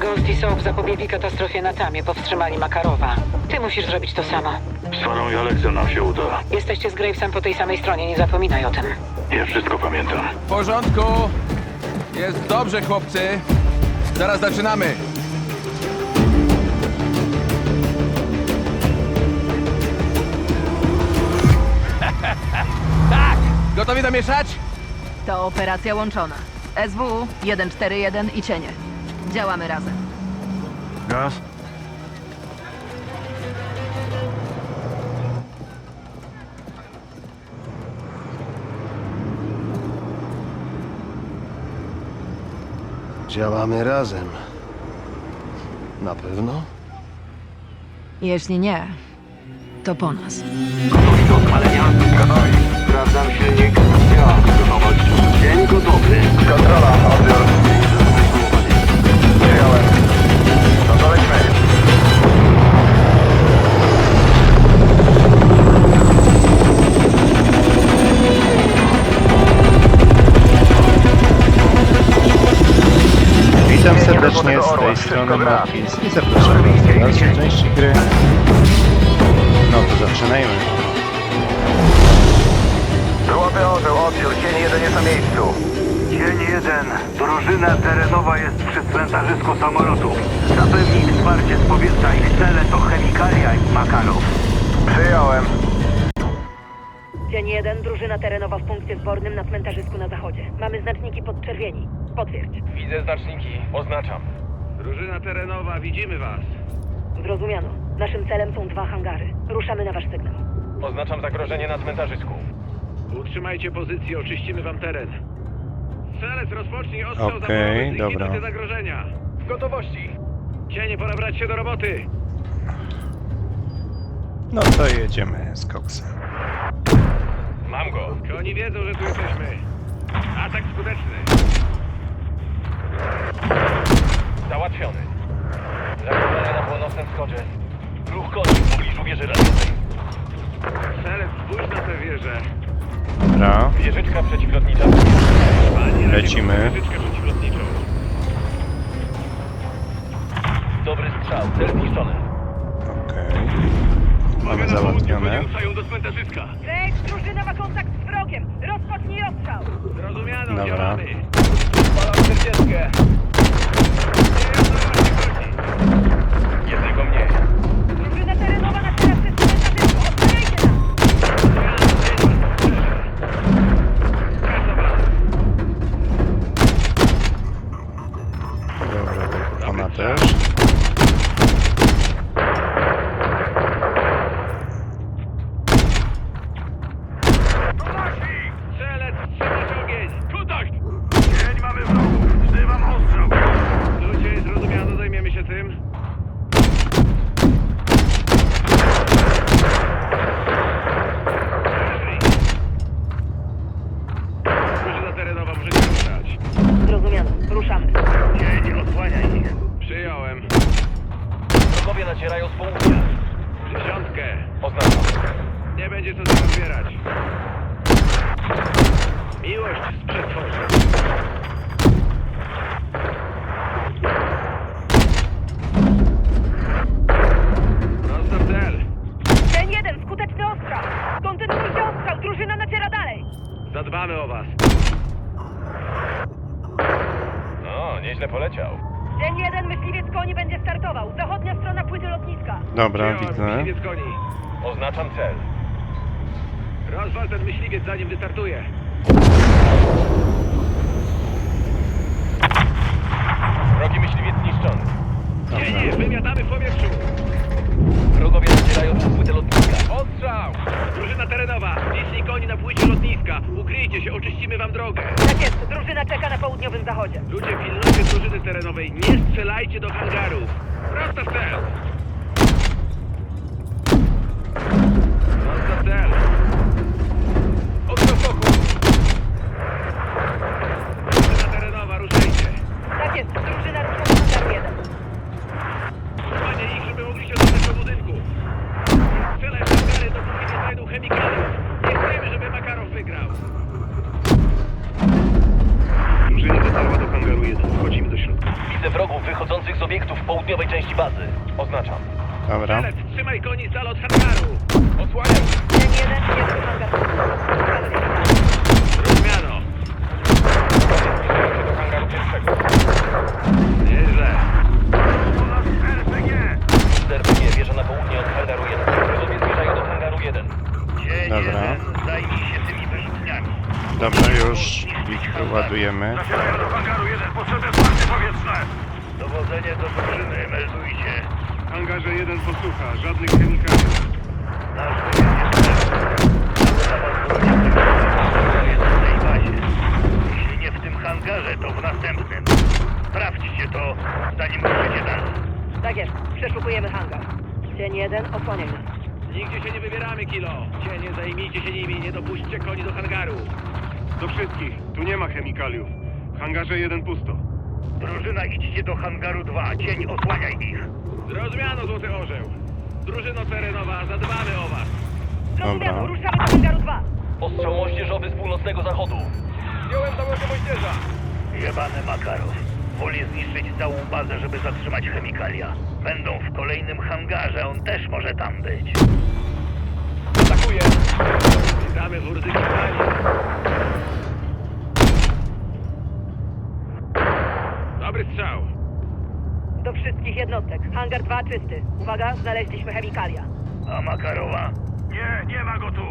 Ghost i Soap zapobiegli katastrofie na Tamie, powstrzymali Makarowa. Ty musisz zrobić to samo. Z Farą i Aleksem nam się uda. Jesteście z Gravesem po tej samej stronie, nie zapominaj o tym. Ja wszystko pamiętam. W porządku. Jest dobrze, chłopcy. Zaraz zaczynamy. tak! Gotowi namieszać? To operacja łączona. SW 141 i cienie. Działamy razem. Gaz? Działamy razem. Na pewno? Jeśli nie, to po nas. Gotowi do odpalenia? Gotowi. Sprawdzam silnik. Gotowość. Dzień gotowy. Kontrola, odbiór. Strony Martins i zapraszam Was do dalszej części gry. No to zaczynajmy. Złoty orzeł, odbiór. Cień jeden jest na miejscu. Cień jeden. Drużyna terenowa jest przy cmentarzysku samolotów. Zapewnij wsparcie z powietrza. Ich cele to chemikalia i Makarów. Przyjąłem. Dzień jeden, drużyna terenowa w punkcie zbornym na cmentarzysku na zachodzie. Mamy znaczniki podczerwieni. Potwierdź. Widzę znaczniki. Oznaczam. Drużyna terenowa, widzimy was. Zrozumiano. Naszym celem są dwa hangary. Ruszamy na wasz sygnał. Oznaczam zagrożenie na cmentarzysku. Utrzymajcie pozycję, oczyścimy wam teren. Strzelec, rozpocznij ostrzał Okej, dobra. te zagrożenia. W gotowości. Cienie, pora brać się do roboty. No to jedziemy z koksem. Mam go. Oni wiedzą, że tu jesteśmy. Atak skuteczny. Załatwiony. Zagrożenie na północnym wschodzie. Ruch koni w pobliżu wieży radiowej. Strzelec, spójrz na tę wieżę. Dobra, Wieżyczka przeciwlotnicza. Lecimy. Dobry strzał, cel zniszczony. okej. Mamy na południu, załatwione. konie drużyna ma kontakt z wrogiem! Rozpocznij ostrzał! Zrozumiano, Dobra. Если бы мне myśliwiec koni. Oznaczam cel. Rozwal ten myśliwiec zanim wystartuje. Wrogi myśliwiec zniszczony. Nie, nie, wymiatamy w powietrzu. Wrogowie przez płytę lotniska. Ostrzał! Drużyna terenowa, cisnij koni na płycie lotniska. Ukryjcie się, oczyścimy wam drogę. Tak jest, drużyna czeka na południowym zachodzie. Ludzie, pilnujcie drużyny terenowej. Nie strzelajcie do hangarów. Prosta w cel. Prosta w cel. Oddał fokus. Drużyna terenowa, ruszajcie. Tak jest, drużyna rusza na hangar jeden. Panie ich, żeby mogli się dostać do budynku. Strzelaj w hangary, dopóki nie znajdą chemikaliów. Nie chcemy, żeby Makarow wygrał. Drużyna dotarła do hangaru 1. Wchodzimy do środka. Widzę wrogów wychodzących z obiektów w południowej części bazy. Oznaczam. Dobra. Strzelec, trzymaj koni z od hangaru. Osłaniam. Cień jeden, jest tu hangar. Ukazać hangar. Rozumiano. Zbliżają się do hangaru pierwszego. Nieźle. RPG wieża na południe od hangaru 1. Wrogowie zmierzają do hangaru 1. Dzień Dobra. jeden, zajmij się tymi wyrzutniami. Dobrze, już ich ładujemy. Zacierają do hangaru jeden, potrzebne wsparcie powietrzne. Dowodzenie do drużyny, meldujcie. Hangarze jeden posłucha, żadnych chemikaliów. Nasz wywiad jest pewny. Cały zapas jest w tej bazie. Jeśli nie w tym hangarze, to w następnym. Sprawdźcie to, zanim ruszycie dalej. Tak jest, przeszukujemy hangar. Cień jeden, osłaniaj nas. Nigdzie się nie wybieramy, Kilo. Cienie, zajmijcie się nimi, nie dopuśćcie koni do hangaru. Do wszystkich, tu nie ma chemikaliów. W hangarze jeden pusto. Drużyna, idźcie do hangaru 2. Cień, osłaniaj ich. Zrozumiano, Złoty Orzeł. Drużyno terenowa, zadbamy o was. Zrozumiano, ruszamy do hangaru 2. Ostrzał moździerzowy z północnego zachodu. Zdjąłem założę moździerza. Jebany Makarow. Woli zniszczyć całą bazę, żeby zatrzymać chemikalia. Będą w kolejnym hangarze, on też może tam być. Atakuję. Witamy w. Dobry strzał. Do wszystkich jednostek. Hangar 2 czysty. Uwaga, znaleźliśmy chemikalia. A Makarowa? Nie, nie ma go tu.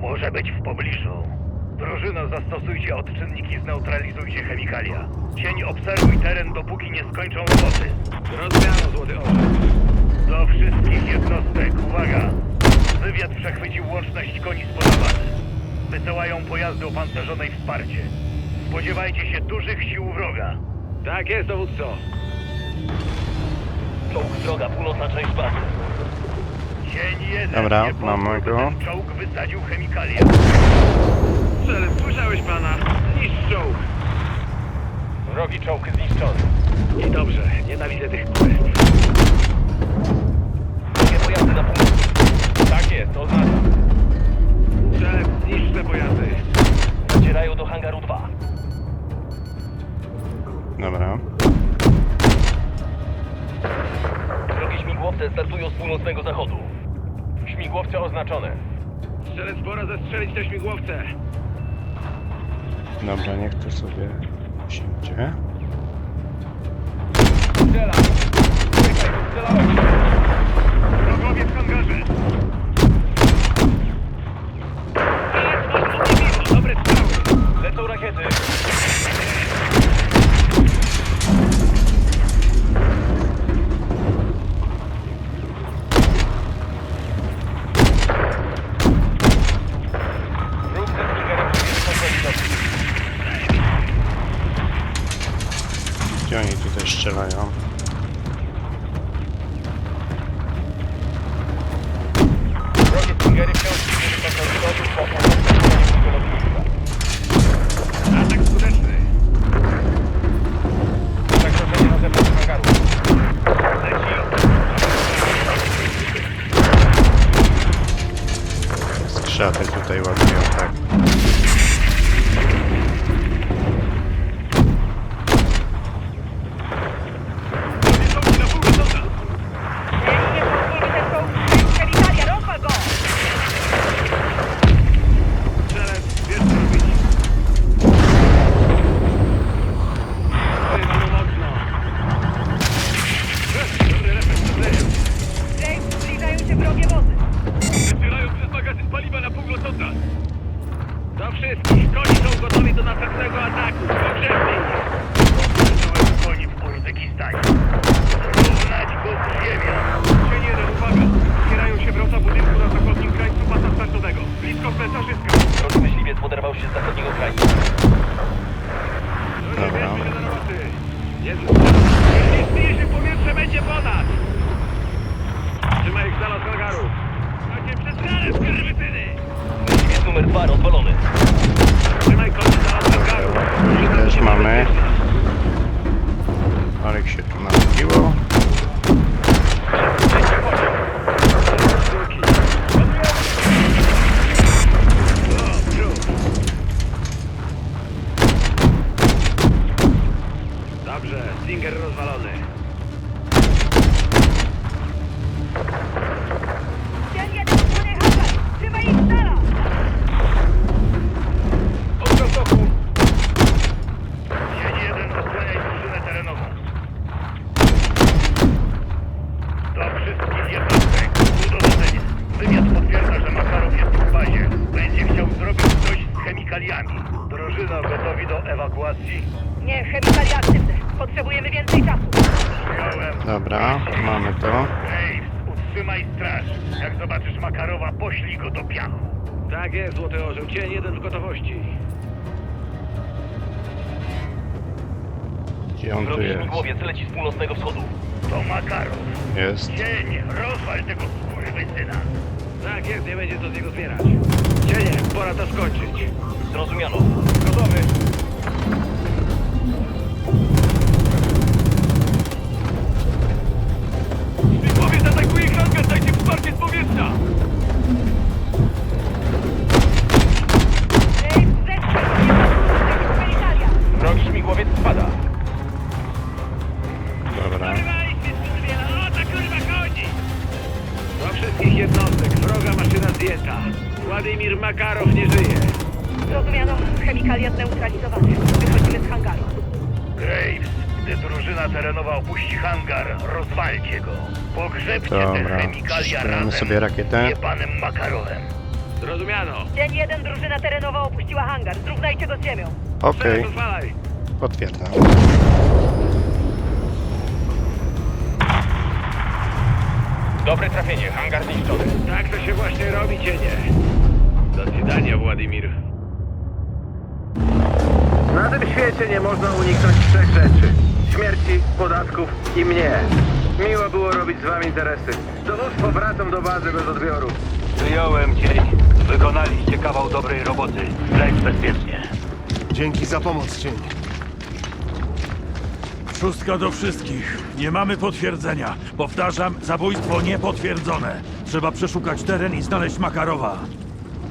Może być w pobliżu. Drużyno, zastosujcie odczynniki, zneutralizujcie chemikalia. Cień, obserwuj teren, dopóki nie skończą roboty. Zrozumiano, Złoty Orzeł. Do wszystkich jednostek, uwaga! Wywiad przechwycił łączność koni z bazy. Wysyłają pojazdy opancerzone i wsparcie. Spodziewajcie się dużych sił wroga. Tak jest, dowódco. Czołg droga, północna część bazy. Cień jeden, Dobra, nie pozwól, mamy by go. ten czołg wysadził chemikalia. Strzelec, słyszałeś pana? Niszcz czołg. Wrogi czołg zniszczony. I dobrze, nienawidzę tych quest. Tak jest, oznaczam. Strzelec, zniszcz te pojazdy. Docierają do hangaru 2. Dobra. Wrogie śmigłowce startują z północnego zachodu. Śmigłowce oznaczone. Strzelec, pora zestrzelić te śmigłowce. Dobra, niech to sobie siędzie. Strzelam. Czekaj, strzelałem. Wrogowie w hangarze! けず that is what i want to do Olek się tu napiło. Utrzymaj straż. Jak zobaczysz Makarowa, poślij go do piachu. Tak jest, Złoty Orzeł. Cień jeden w gotowości. Gdzie on tu jest? Śmigłowiec leci z północnego wschodu. To Makarow. Jest. Cień, rozwal tego skurwysyna. Tak jest, nie będzie co z niego zbierać. Cienie, pora to skończyć. Zrozumiano. Gotowy. Chemikalia zneutralizowane. Wychodzimy z hangaru. Graves, gdy drużyna terenowa opuści hangar, rozwalcie go. Pogrzebcie te Dobra. chemikalia Przyszyjemy razem sobie rakietę. z jebanym Makarowem. Zrozumiano. Dzień jeden drużyna terenowa opuściła hangar. Zrównajcie go z ziemią. Okej, Pozwalaj. potwierdzam. Dobre trafienie, hangar zniszczony. Tak to się właśnie robi, cienie. Do widzenia, Władimir. Na tym świecie nie można uniknąć trzech rzeczy. Śmierci, podatków i mnie. Miło było robić z wami interesy. Dowództwo wracam do bazy bez odbioru. Przyjąłem cień. Wykonaliście kawał dobrej roboty. Leć bezpiecznie. Dzięki za pomoc, cień. Szóstka do wszystkich. Nie mamy potwierdzenia. Powtarzam, zabójstwo niepotwierdzone. Trzeba przeszukać teren i znaleźć Makarowa.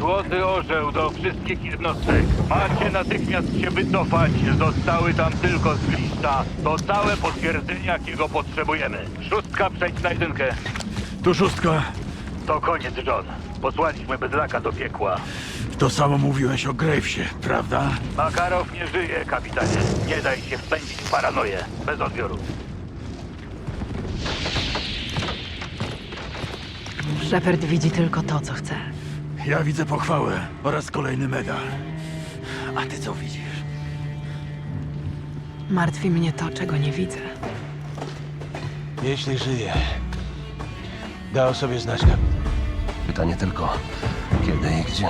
Złoty orzeł do wszystkich jednostek. Macie natychmiast się wycofać. Zostały tam tylko z lista. To całe potwierdzenie, jakiego potrzebujemy. Szóstka, przejdź na jedynkę. Tu szóstka. To koniec, John. Posłaliśmy bydlaka do piekła. To samo mówiłeś o Gravesie, prawda? Makarow nie żyje, kapitanie. Nie daj się wpędzić w paranoję. Bez odbioru. Shepard widzi tylko to, co chce. Ja widzę pochwałę oraz kolejny medal. A ty co widzisz? Martwi mnie to, czego nie widzę. Jeśli żyje, da o sobie znać. Pytanie tylko, kiedy i gdzie?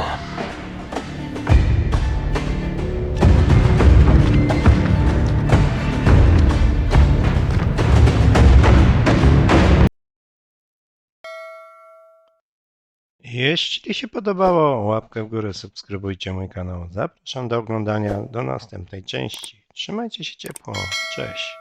Jeśli się podobało, łapkę w górę, subskrybujcie mój kanał. Zapraszam do oglądania do następnej części. Trzymajcie się ciepło. Cześć.